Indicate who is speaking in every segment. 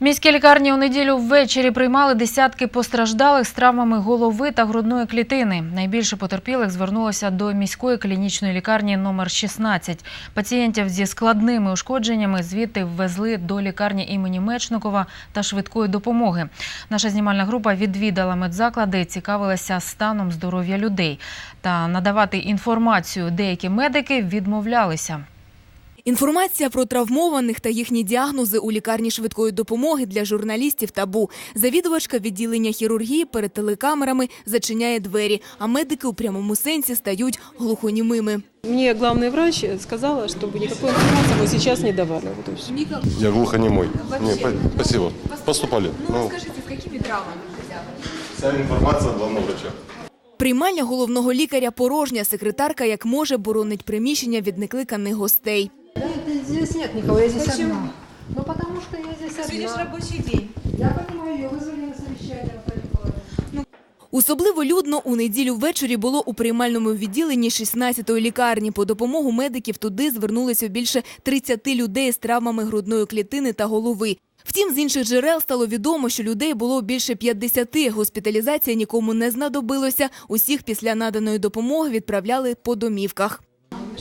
Speaker 1: Міські лікарні у неділю ввечері приймали десятки постраждалих з травмами голови та грудної клітини. Найбільше потерпілих звернулося до міської клінічної лікарні номер 16. Пацієнтів зі складними ушкодженнями звідти ввезли до лікарні імені Мечникова та швидкої допомоги. Наша знімальна група відвідала медзаклади, цікавилася станом здоров'я людей. Та надавати інформацію деякі медики відмовлялися.
Speaker 2: Інформація про травмованих та їхні діагнози у лікарні швидкої допомоги для журналістів табу. Завідувачка відділення хірургії перед телекамерами зачиняє двері, а медики у прямому сенсі стають глухонімими.
Speaker 3: Мне главный врач сказала, чтобы никакой информации мы сейчас не давали. Вот и всё.
Speaker 4: Я глухонемой. Не, по- спасибо. Поступали. Ну,
Speaker 2: з якими травмами?
Speaker 4: вся информация от главного врача.
Speaker 2: Приймальня головного лікаря порожня. Секретарка, як може, боронить приміщення від некликаних гостей.
Speaker 5: Здесь нет никого, я здесь одна. Ну, потому что я здесь одна.
Speaker 6: Сегодня же рабочий день.
Speaker 5: Я понимаю, ее вызвали на совещание, Наталья Николаевна.
Speaker 2: Особливо людно у неділю ввечері було у приймальному відділенні 16-ї лікарні. По допомогу медиків туди звернулося більше 30 людей з травмами грудної клітини та голови. Втім, з інших джерел стало відомо, що людей було більше 50. Госпіталізація нікому не знадобилося. Усіх після наданої допомоги відправляли по домівках.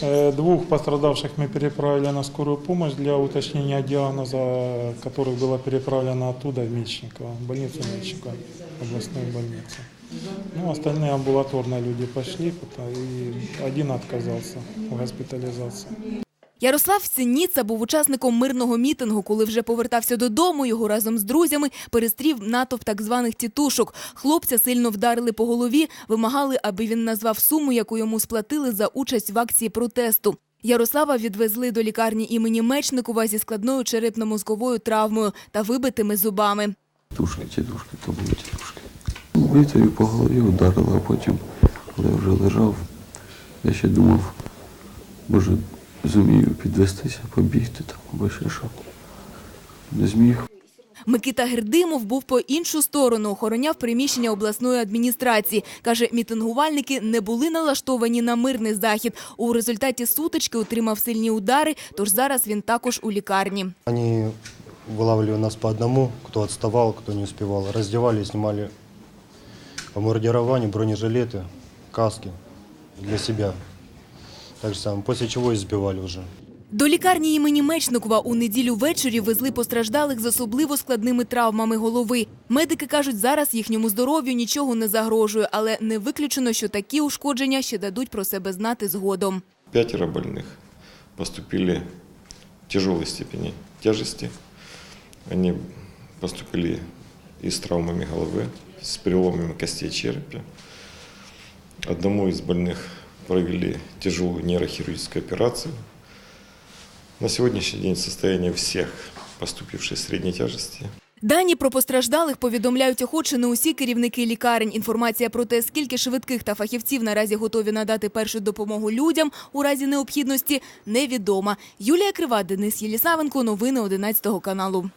Speaker 7: Э, Двух пострадавших мы переправили на скорую помощь для уточнения диагноза, которых было переправлено оттуда, в Мечниково, в больницу Мечникова, областную больницу. Ну, остальные амбулаторные люди пошли, и один отказался в госпитализации.
Speaker 2: Ярослав Синіца був учасником мирного мітингу. Коли вже повертався додому, його разом з друзями перестрів натовп так званих тітушок. Хлопця сильно вдарили по голові, вимагали, аби він назвав суму, яку йому сплатили за участь в акції протесту. Ярослава відвезли до лікарні імені Мечникова зі складною черепно-мозковою травмою та вибитими зубами.
Speaker 8: Тушки, тітушки, то були тітушки. Битою по голові ударила, а потім, коли я вже лежав, я ще думав, може, зумію підвестися, побігти там, або ще що. Не зміг.
Speaker 2: Микита Гердимов був по іншу сторону, охороняв приміщення обласної адміністрації. Каже, мітингувальники не були налаштовані на мирний захід. У результаті сутички отримав сильні удари, тож зараз він також у лікарні.
Speaker 9: Они вылавливали нас по одному, кто отставал, кто не успевал. Раздевали, снимали помордирование, бронежилеты, каски для себя Так же самое. После чего избивали уже.
Speaker 2: До лікарні імені Мечникова у неділю ввечері везли постраждалих з особливо складними травмами голови. Медики кажуть, зараз їхньому здоров'ю нічого не загрожує, але не виключено, що такі ушкодження ще дадуть про себе знати згодом.
Speaker 4: Пятеро больных поступили в тяжелой степени тяжести. Они поступили и с травмами головы, с переломами костей черепа. Одному из больных провели тяжелую нейрохирургическую операцию. На сегодняшний день состояние всех поступивших средней тяжести
Speaker 2: Дані про постраждалих повідомляють охоче не усі керівники лікарень. Інформація про те, скільки швидких та фахівців наразі готові надати першу допомогу людям у разі необхідності, невідома. Юлія Крива, Денис Єлісавенко. Новини 11 каналу.